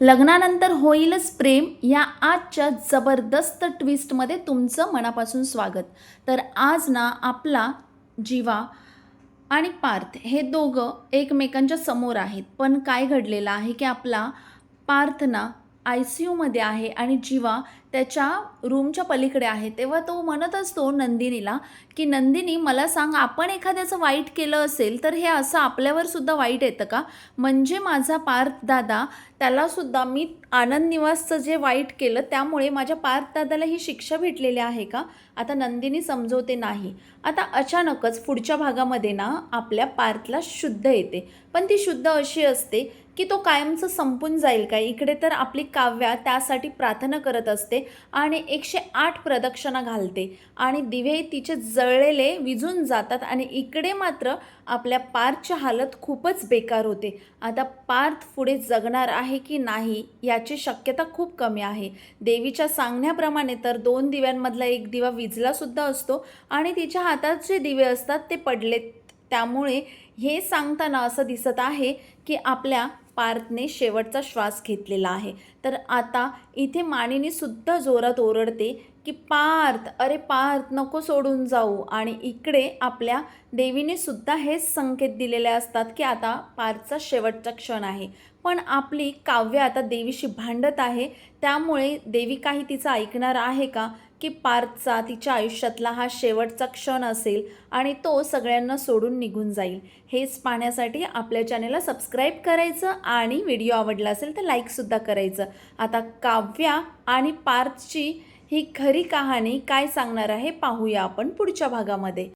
लग्नानंतर होईलच प्रेम या आजच्या जबरदस्त ट्विस्टमध्ये तुमचं मनापासून स्वागत. तर आज ना आपला जीवा आणि पार्थ हे दोघं एकमेकांच्या समोर आहेत. पण काय घडलेलं आहे की आपला पार्थ ना आय सी यूमध्ये आहे आणि जीवा त्याच्या रूमच्या पलीकडे आहे. तेव्हा तो म्हणत असतो नंदिनीला की नंदिनी मला सांग आपण एखाद्याचं वाईट केलं असेल तर हे असं आपल्यावर सुद्धा वाईट येतं का? म्हणजे माझा पार्थ दादा त्यालासुद्धा मी आनंद निवासचं जे वाईट केलं त्यामुळे माझ्या पार्थ दादाला ही शिक्षा भेटलेली आहे का? आता नंदिनी समजवते नाही. आता अचानकच पुढच्या भागामध्ये ना आपल्या पार्थला शुद्ध येते. पण ती शुद्ध अशी असते की तो कायमचं संपून जाईल काय? इकडे तर आपली काव्या त्यासाठी प्रार्थना करत असते. आणि एकशे आठ प्रदक्षिणा घालते. आणि दिवे तिचे जळलेले विजून जातात आणि इकडे मात्र आपल्या पार्थची हालत खूपच बेकार होते. आता पार्थ पुढे जगणार आहे की नाही याची शक्यता खूप कमी आहे. देवीच्या सांगण्याप्रमाणे तर दोन दिव्यांमधला एक दिवा विजलासुद्धा असतो आणि तिच्या हातात जे दिवे असतात ते पडलेत. त्यामुळे हे सांगताना असं दिसत आहे की आपल्या पार्थने शेवटचा श्वास घेतलेला आहे. तर आता इथे मानिनीसुद्धा जोरात ओरडते की पार्थ अरे पार्थ नको सोडून जाऊ. आणि इकडे आपल्या देवीने सुद्धा हेच संकेत दिलेले असतात की आता पार्थचा शेवटचा क्षण आहे. पण आपली काव्य आता देवीशी भांडत आहे. त्यामुळे देवी काही तिचं ऐकणार आहे का? की पार्थचा तिच्या आयुष्यातला हा शेवटचा क्षण असेल आणि तो सगळ्यांना सोडून निघून जाईल. हेच पाहण्यासाठी आपल्या चॅनेलला सबस्क्राईब करायचं आणि व्हिडिओ आवडला असेल तर लाईकसुद्धा करायचं. आता काव्या आणि पार्थची ही खरी कहाणी काय सांगणार आहे पाहूया आपण पुढच्या भागामध्ये.